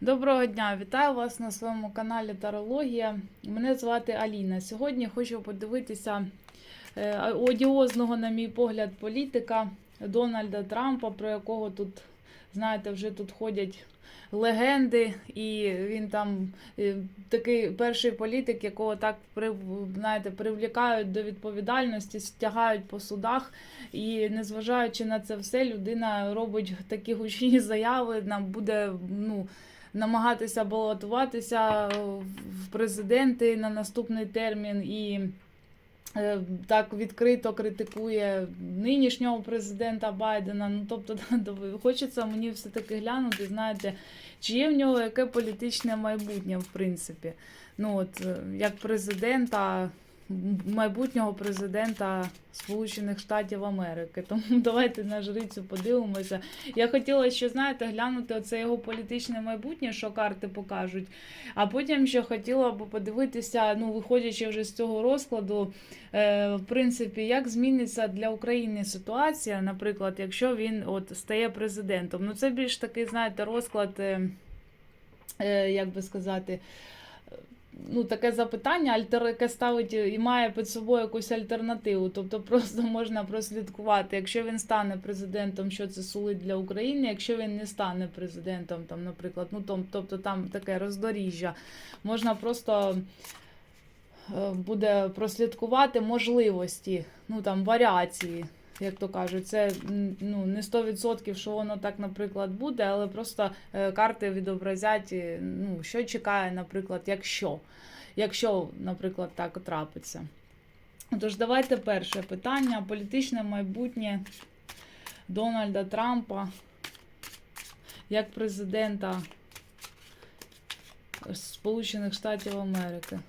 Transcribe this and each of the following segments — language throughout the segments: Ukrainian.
Доброго дня, вітаю вас на своєму каналі Тарологія. Мене звати Аліна. Сьогодні хочу подивитися е, одіозного, на мій погляд, політика Дональда Трампа, про якого тут, знаєте, вже тут ходять легенди, і він там е, такий перший політик, якого так знаєте, привлікають до відповідальності, стягають по судах. І незважаючи на це все, людина робить такі гучні заяви, нам буде ну, намагатися балотуватися в президенти на наступний термін і е, так відкрито критикує нинішнього президента Байдена. Ну тобто, хочеться мені все-таки глянути, знаєте, чи є в нього яке політичне майбутнє, в принципі. Ну от е, як президента, майбутнього президента Сполучених Штатів Америки. Тому давайте на жрицю подивимося. Я хотіла ще, знаєте, глянути оце його політичне майбутнє, що карти покажуть. А потім ще хотіла б подивитися, ну, виходячи вже з цього розкладу, е, в принципі, як зміниться для України ситуація, наприклад, якщо він от стає президентом. Ну, це більш такий, знаєте, розклад, е, е, як би сказати. Ну, таке запитання, альтер, яке ставить і має під собою якусь альтернативу. Тобто просто можна прослідкувати, якщо він стане президентом, що це сулить для України, якщо він не стане президентом, там, наприклад, ну том, тобто там таке роздоріжжя, можна просто е, буде прослідкувати можливості, ну там варіації. Як то кажуть, це ну не 100%, що воно так, наприклад, буде, але просто е, карти відобразять, е, ну, що чекає, наприклад, якщо. Якщо, наприклад, так трапиться. Тож, давайте перше питання: політичне майбутнє Дональда Трампа як президента Сполучених Штатів Америки.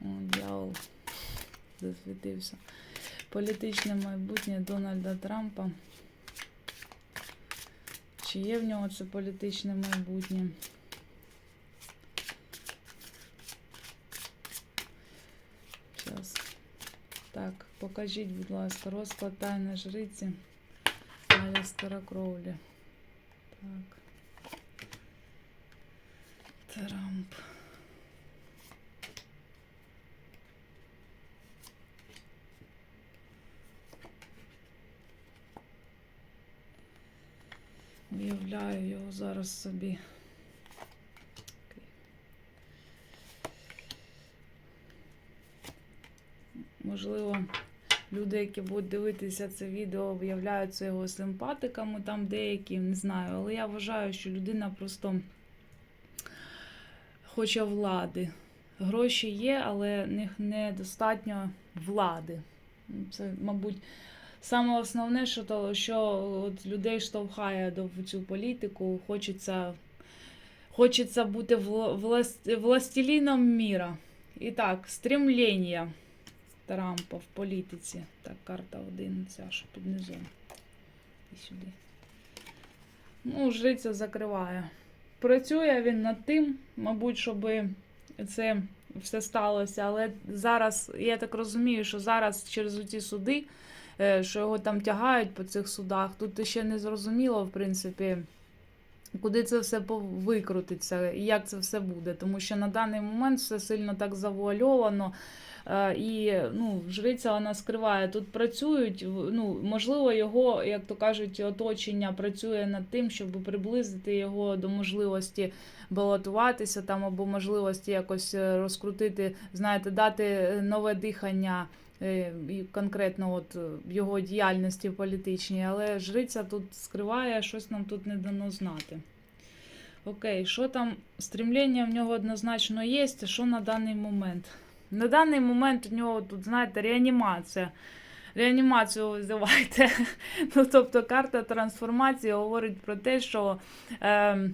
О, дьявол засвітився. Політичне майбутнє Дональда Трампа. Чи є в нього це політичне майбутнє? Зараз. Так, покажіть, будь ласка, розклад тайна жриці Алістера Кроулі. Так. Трамп. Уявляю його зараз собі. Можливо, люди, які будуть дивитися це відео, виявляються його симпатиками, там деякі, не знаю, але я вважаю, що людина просто хоче влади. Гроші є, але них недостатньо влади. Це, мабуть, саме основне, що, то, що от людей штовхає до цю політику, хочеться, хочеться бути вла- власт, властеліном міра. І так, стремлення Трампа в політиці. Так, карта один, ця що під низом. І сюди. Ну, жриця закриває. Працює він над тим, мабуть, щоб це все сталося. Але зараз, я так розумію, що зараз через ці суди, що його там тягають по цих судах, тут ще не зрозуміло, в принципі, куди це все викрутиться і як це все буде. Тому що на даний момент все сильно так завуальовано. Е, І ну, жриця вона скриває. Тут працюють, ну, можливо, його, як то кажуть, оточення працює над тим, щоб приблизити його до можливості балотуватися там або можливості якось е, розкрутити, знаєте, дати е, нове дихання е, конкретно от е, його діяльності політичній. Але жриця тут скриває, щось нам тут не дано знати. Окей, що там? Стремлення в нього однозначно є, що на даний момент? На даний момент у нього тут, знаєте, реанімація. Реанімацію визивайте. Ну, тобто карта трансформації говорить про те, що е,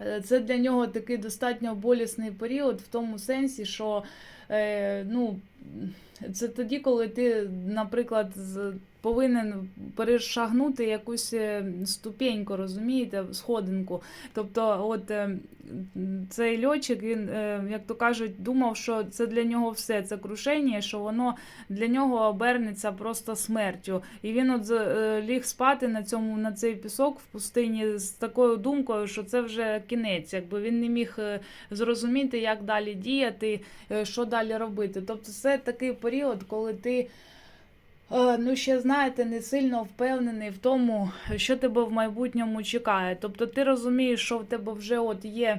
е, це для нього такий достатньо болісний період в тому сенсі, що е, ну, це тоді, коли ти, наприклад, з- повинен перешагнути якусь е, ступеньку, розумієте, сходинку. Тобто, от е, цей льотчик, він, е, як то кажуть, думав, що це для нього все, це крушення, що воно для нього обернеться просто смертю. І він от ліг спати на цьому на цей пісок в пустині з такою думкою, що це вже кінець. Якби він не міг зрозуміти, як далі діяти, що далі робити. Тобто, це такий період, коли ти. Е, Ну, ще знаєте, не сильно впевнений в тому, що тебе в майбутньому чекає. Тобто ти розумієш, що в тебе вже от є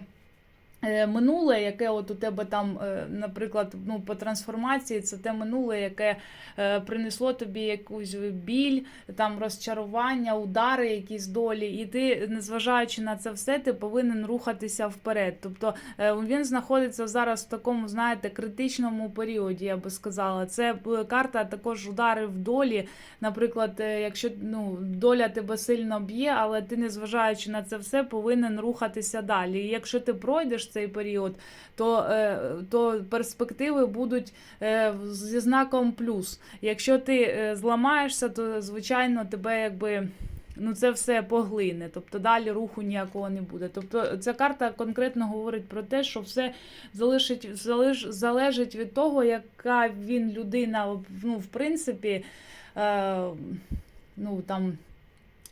минуле, яке от у тебе там, е, наприклад, ну, по трансформації, це те минуле, яке е, принесло тобі якусь біль, там розчарування, удари якісь долі, і ти, незважаючи на це все, ти повинен рухатися вперед. Тобто е, він знаходиться зараз в такому, знаєте, критичному періоді, я би сказала. Це е, карта також удари в долі. Наприклад, е, якщо ну, доля тебе сильно б'є, але ти, незважаючи на це все, повинен рухатися далі. І якщо ти пройдеш цей період, то, е, то перспективи будуть е, зі знаком плюс. Якщо ти е, зламаєшся, то звичайно тебе якби. Ну, це все поглине, тобто далі руху ніякого не буде. Тобто ця карта конкретно говорить про те, що все залишить, залеж, залежить від того, яка він людина, ну, в принципі, е, ну там.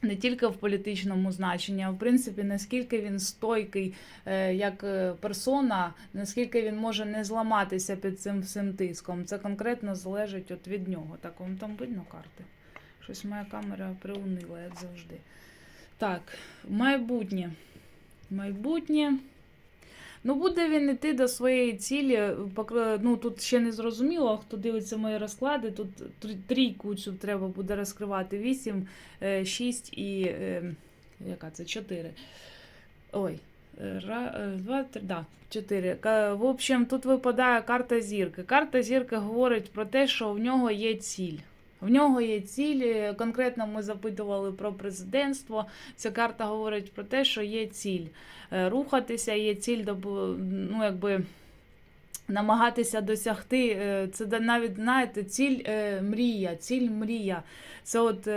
Не тільки в політичному значенні, а в принципі, наскільки він стойкий е, як е, персона, наскільки він може не зламатися під цим всім тиском. Це конкретно залежить от від нього. Так, вам там видно карти? Щось моя камера приунила, як завжди. Так, майбутнє. Майбутнє. Ну, буде він йти до своєї цілі. Ну, тут ще не зрозуміло, хто дивиться мої розклади. Тут трійку цю треба буде розкривати. 8, 6 і. е, Яка це? 4. Ой. е, Ра, е, два, три, да, чотири. В общем, тут випадає карта зірки. Карта зірки говорить про те, що в нього є ціль. В нього є ціль. Конкретно ми запитували про президентство. Ця карта говорить про те, що є ціль е, рухатися, є ціль ну, якби. Намагатися досягти, е, це навіть знаєте, ціль е, мрія, ціль мрія. Це от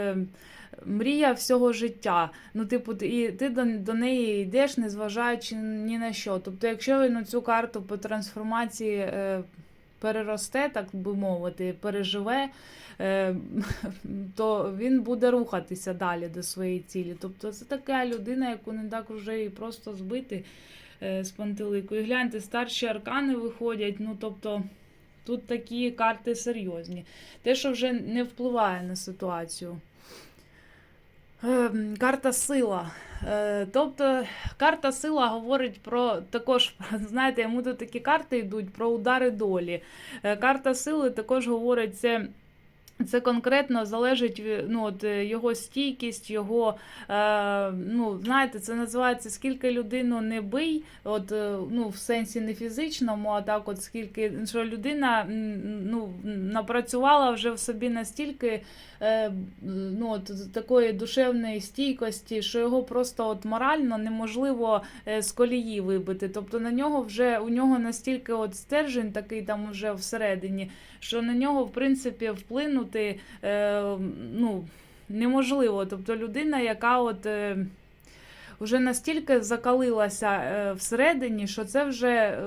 мрія всього життя. Ну, типу, ти- і ти до, неї йдеш, незважаючи ні на що. Тобто, якщо він цю карту по трансформації переросте, так би мовити, переживе, е, то він буде рухатися далі до своєї цілі. Тобто, це така людина, яку не так вже і просто збити е, з пантелику. І гляньте, старші аркани виходять. Ну, тобто, тут такі карти серйозні. Те, що вже не впливає на ситуацію. Ем, Карта сила. Е, Тобто карта сила говорить про також, знаєте, йому тут такі карти йдуть про удари долі. Е, Карта сили також говорить це. Це конкретно залежить від ну, от, е, його стійкість, його, е, ну, знаєте, це називається скільки людину не бий, от, е, ну, в сенсі не фізичному, а так, от скільки що людина ну, напрацювала вже в собі настільки е, ну, от, такої душевної стійкості, що його просто от морально неможливо е, з колії вибити. Тобто на нього вже у нього настільки от стержень такий там вже всередині, що на нього, в принципі, вплинути е, ну, неможливо. Тобто людина, яка от. Е, вже настільки закалилася е, всередині, що це вже е,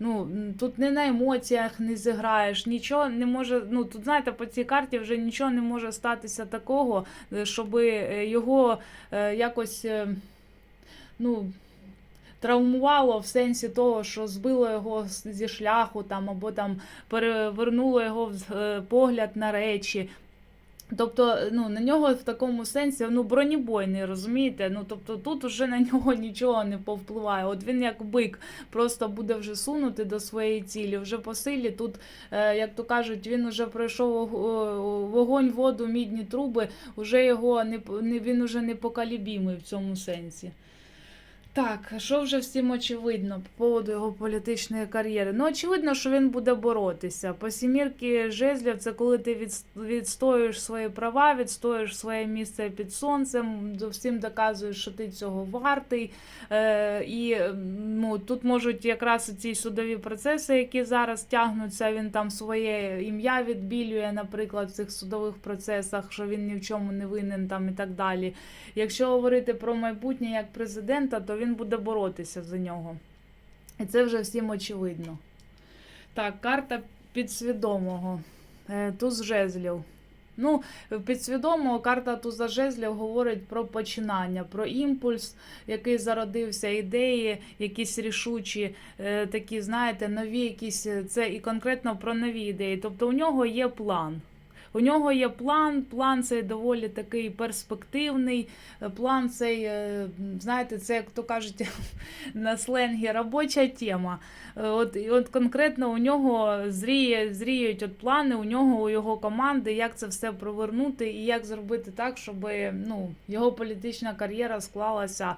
ну, тут не на емоціях не зіграєш, нічого не може. Ну тут знаєте, по цій карті вже нічого не може статися такого, щоб його е, якось е, ну, травмувало в сенсі того, що збило його зі шляху там, або там перевернуло його вз- е, погляд на речі. Тобто, ну, на нього в такому сенсі ну, бронебойний, розумієте? Ну, тобто тут уже на нього нічого не повпливає. От він як бик просто буде вже сунути до своєї цілі, вже по силі. Тут, е, як то кажуть, він вже пройшов вогонь, воду, мідні труби, уже його не він уже не покалібімий в цьому сенсі. Так, що вже всім очевидно по поводу його політичної кар'єри? Ну, очевидно, що він буде боротися. По сімірки жезлів це коли ти відстоюєш свої права, відстоюєш своє місце під сонцем, до- всім доказуєш, що ти цього вартий. Е, і ну, тут можуть якраз ці судові процеси, які зараз тягнуться, він там своє ім'я відбілює, наприклад, в цих судових процесах, що він ні в чому не винен там і так далі. Якщо говорити про майбутнє як президента, то він буде боротися за нього. І це вже всім очевидно. Так, карта підсвідомого. Е, Туз жезлів. Ну, підсвідомого карта Туза жезлів говорить про починання, про імпульс, який зародився, ідеї, якісь рішучі, е, такі, знаєте, нові якісь. е, Це і конкретно про нові ідеї. Тобто у нього є план. У нього є план, план цей доволі такий перспективний. е, План цей, е, знаєте, це, як то кажуть на сленгі, робоча тема. Е, От, от конкретно у нього зріє, зріють от плани, у нього, у його команди, як це все провернути і як зробити так, щоб ну, його політична кар'єра склалася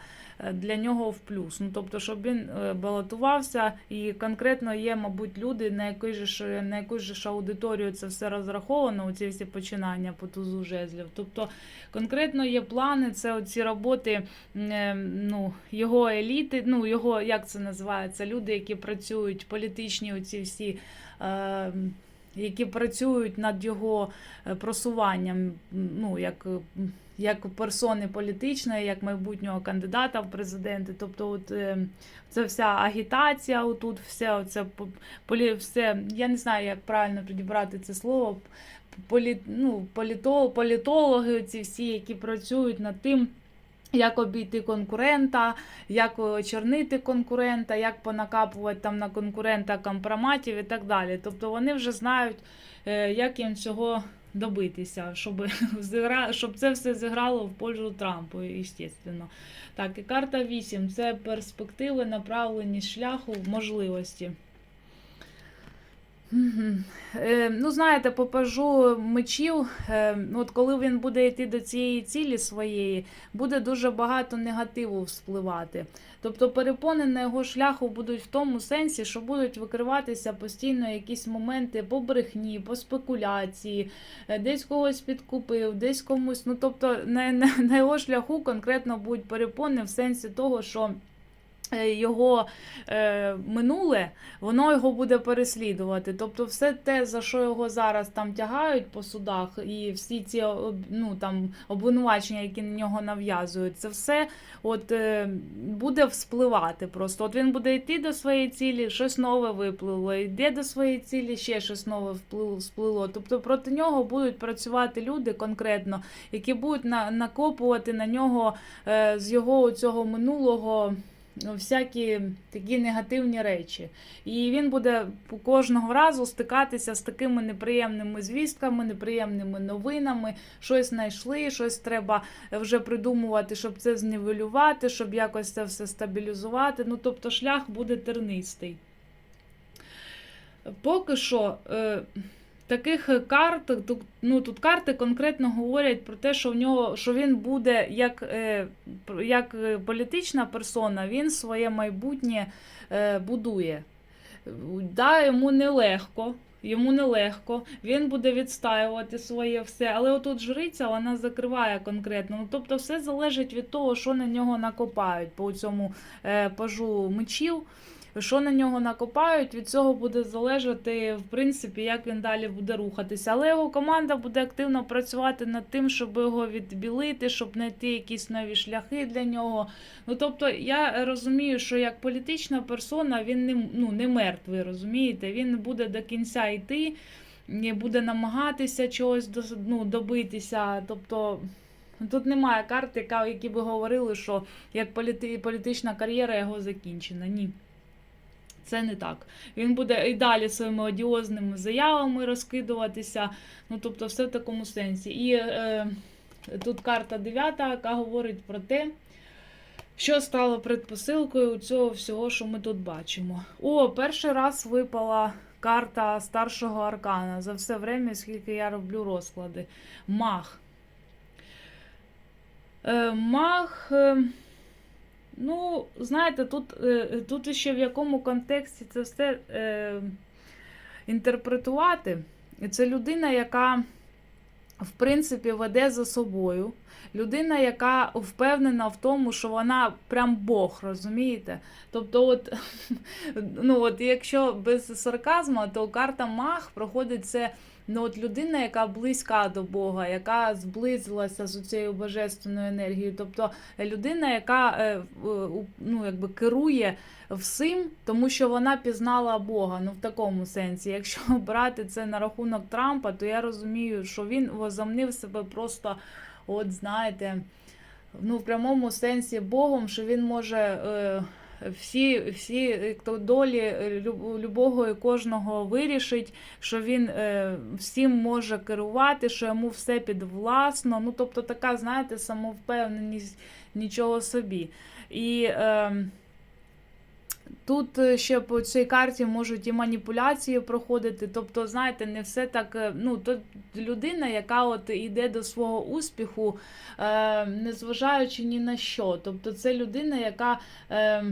для нього в плюс. Ну, тобто, щоб він балотувався, і конкретно є, мабуть, люди, на же ж, на же ж аудиторію це все розраховано, ці всі починання по тузу жезлів. Тобто конкретно є плани, це оці роботи е, ну, його еліти, ну його як це називається, люди, які працюють, політичні оці всі. Е, які працюють над його е, просуванням, ну як, як персони політичної, як майбутнього кандидата в президенти. Тобто, от е, це вся агітація, отут все, оце полі, все, я не знаю, як правильно підібрати це слово. Полі, ну, політо, політологи, ці всі, які працюють над тим. Як обійти конкурента, як очорнити конкурента, як понакапувати там на конкурента компроматів і так далі. Тобто вони вже знають, е, як їм цього добитися, щоб, щоб це все зіграло в пользу Трампу, звісно. Так, і карта 8 це перспективи, направленість шляху, можливості. Е, ну, знаєте, по пажу мечів, е, от коли він буде йти до цієї цілі своєї, буде дуже багато негативу вспливати. Тобто перепони на його шляху будуть в тому сенсі, що будуть викриватися постійно якісь моменти по брехні, по спекуляції, е, десь когось підкупив, десь комусь. Ну тобто на, на, на його шляху конкретно будуть перепони в сенсі того, що. Е, Його е, минуле, воно його буде переслідувати. Тобто, все те, за що його зараз там тягають по судах, і всі ці ну, там, обвинувачення, які на нього нав'язують, це все от, е, буде вспливати. Просто от він буде йти до своєї цілі, щось нове виплило, йде до своєї цілі, ще щось нове вплило. Тобто проти нього будуть працювати люди конкретно, які будуть на, накопувати на нього е, з його цього минулого. Ну, Всякі такі негативні речі. І він буде кожного разу стикатися з такими неприємними звістками, неприємними новинами. Щось знайшли, щось треба вже придумувати, щоб це знівелювати, щоб якось це все стабілізувати. Ну, тобто шлях буде тернистий. Поки що. Е, Таких карт, тут, ну тут карти конкретно говорять про те, що в нього що він буде як, е, як е, політична персона, він своє майбутнє е, будує. Да, йому нелегко, йому нелегко, він буде відстаювати своє все, але отут жриця вона закриває конкретно. Ну, тобто все залежить від того, що на нього накопають по цьому е, пажу мечів. Що на нього накопають, від цього буде залежати, в принципі, як він далі буде рухатися. Але його команда буде активно працювати над тим, щоб його відбілити, щоб знайти якісь нові шляхи для нього. Ну тобто, я розумію, що як політична персона він не, ну, не мертвий, розумієте? Він буде до кінця йти, буде намагатися чогось ну, добитися. Тобто. Тут немає карти, які би говорили, що як політи, політична кар'єра його закінчена. Ні. Це не так. Він буде і далі своїми одіозними заявами розкидуватися. Ну, тобто, все в такому сенсі. І е, тут карта 9, яка говорить про те, що стало предпосилкою цього всього, що ми тут бачимо. О, перший раз випала карта старшого аркана за все время, скільки я роблю розклади. Мах. Е, мах. Ну, знаєте, тут, е, тут ще в якому контексті це все е, інтерпретувати. Це людина, яка, в принципі, веде за собою. Людина, яка впевнена в тому, що вона прям Бог, розумієте? Тобто, от, ну, от якщо без сарказму, то карта Мах проходить це ну, от людина, яка близька до Бога, яка зблизилася з цією божественною енергією. Тобто людина, яка е, ну, якби керує всім, тому що вона пізнала Бога. Ну, в такому сенсі. Якщо брати це на рахунок Трампа, то я розумію, що він возомнив себе просто, от знаєте, ну, в прямому сенсі Богом, що він може. Е, всі, всі як то, долі е, любого і кожного вирішить, що він е, всім може керувати, що йому все підвласно. Ну, тобто така, знаєте, самовпевненість нічого собі. І е, тут е, ще по цій карті можуть і маніпуляції проходити. Тобто, знаєте, не все так. е, Ну, то людина, яка от йде до свого успіху, е, незважаючи ні на що. Тобто, це людина, яка, е,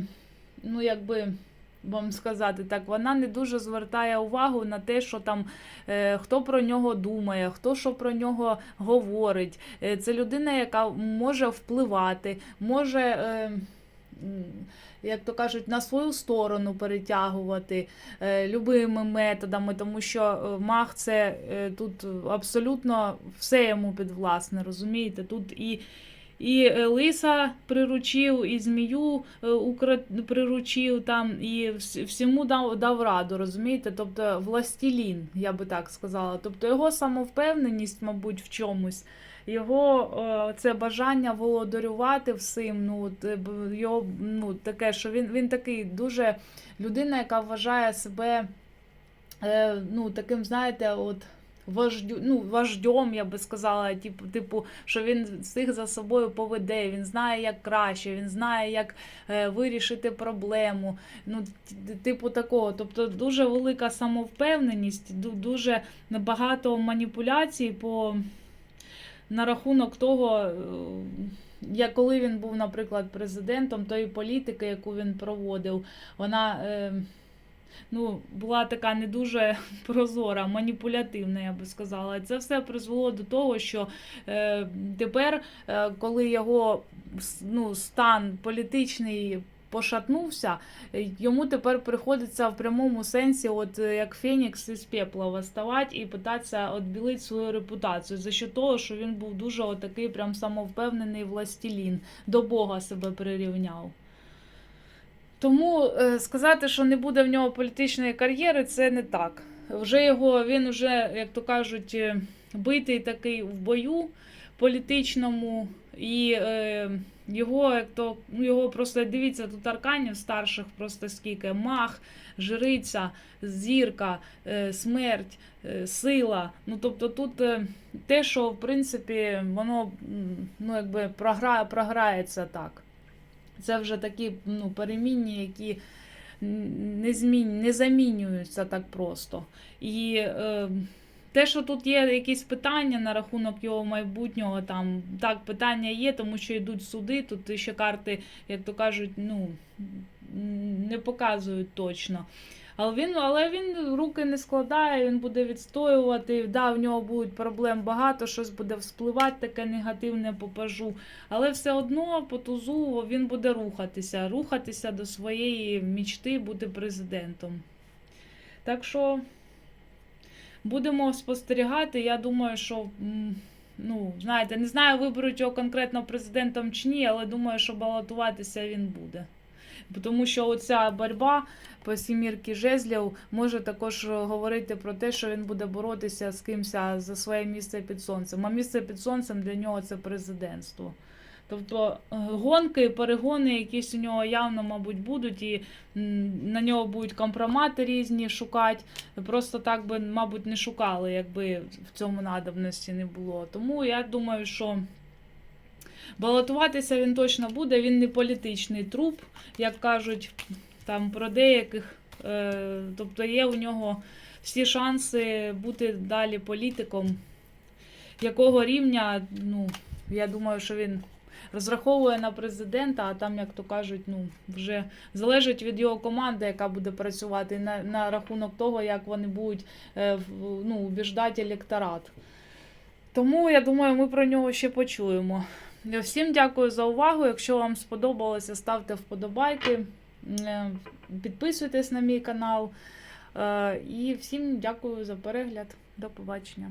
ну, якби. Вам сказати так, вона не дуже звертає увагу на те, що там е, хто про нього думає, хто що про нього говорить. Е, це людина, яка може впливати, може, е, як то кажуть, на свою сторону перетягувати е, любими методами, тому що е, маг це е, тут абсолютно все йому підвласне, розумієте? Тут і і е, лиса приручив, і змію е, приручив там, і вс- всьому дав, дав раду, розумієте? Тобто властілін, я би так сказала. Тобто його самовпевненість, мабуть, в чомусь. Його е, це бажання володарювати всім, ну його ну, таке, що він, він такий дуже людина, яка вважає себе ну, таким, знаєте, от вождю, ну, вождьом, я би сказала, типу, типу, що він всіх за собою поведе, він знає, як краще, він знає, як е, вирішити проблему. Ну, типу такого. Тобто дуже велика самовпевненість, дуже багато маніпуляцій по на рахунок того. е, Я коли він був, наприклад, президентом, тої політики, яку він проводив, вона е, ну, була така не дуже прозора, маніпулятивна, я би сказала. Це все призвело до того, що е, тепер, е, коли його ну, стан політичний пошатнувся, йому тепер приходиться в прямому сенсі, от е, як Фенікс із пепла восставати і питатися відбілити свою репутацію. За що того, що він був дуже отакий прям самовпевнений властелін, до Бога себе прирівняв. Тому е, сказати, що не буде в нього політичної кар'єри, це не так. Вже його, він вже, як то кажуть, е, битий такий в бою політичному, і е, його, як то, його просто дивіться, тут арканів старших просто скільки. Мах, жриця, зірка, е, смерть, е, сила. Ну, тобто тут е, те, що в принципі воно ну, якби програє, програється так. Це вже такі ну, перемінні, які не, змін... не замінюються так просто. І е, те, що тут є якісь питання на рахунок його майбутнього, там так, питання є, тому що йдуть суди, тут ще карти, як то кажуть, ну, не показують точно. Але він, але він руки не складає, він буде відстоювати. Да, в нього будуть проблем багато, щось буде вспливати таке негативне по пажу. Але все одно по тузу він буде рухатися, рухатися до своєї мічти бути президентом. Так що будемо спостерігати. Я думаю, що. Ну, знаєте, не знаю, виберуть його конкретно президентом чи ні, але думаю, що балотуватися він буде. Тому що оця боротьба по сімірки жезлів може також говорити про те, що він буде боротися з кимось за своє місце під сонцем. А місце під сонцем для нього це президентство. Тобто е, гонки, перегони якісь у нього явно, мабуть, будуть, і на нього будуть компромати різні шукати. Просто так би, мабуть, не шукали, якби в цьому надобності не було. Тому я думаю, що балотуватися він точно буде. Він не політичний труп, як кажуть там про деяких. Е, тобто є у нього всі шанси бути далі політиком. Якого рівня, ну, я думаю, що він розраховує на президента, а там, як то кажуть, ну вже залежить від його команди, яка буде працювати на, на рахунок того, як вони будуть е, ну, убіждати електорат. Тому я думаю, ми про нього ще почуємо. Всім дякую за увагу. Якщо вам сподобалося, ставте вподобайки, е, підписуйтесь на мій канал. Е, І всім дякую за перегляд. До побачення.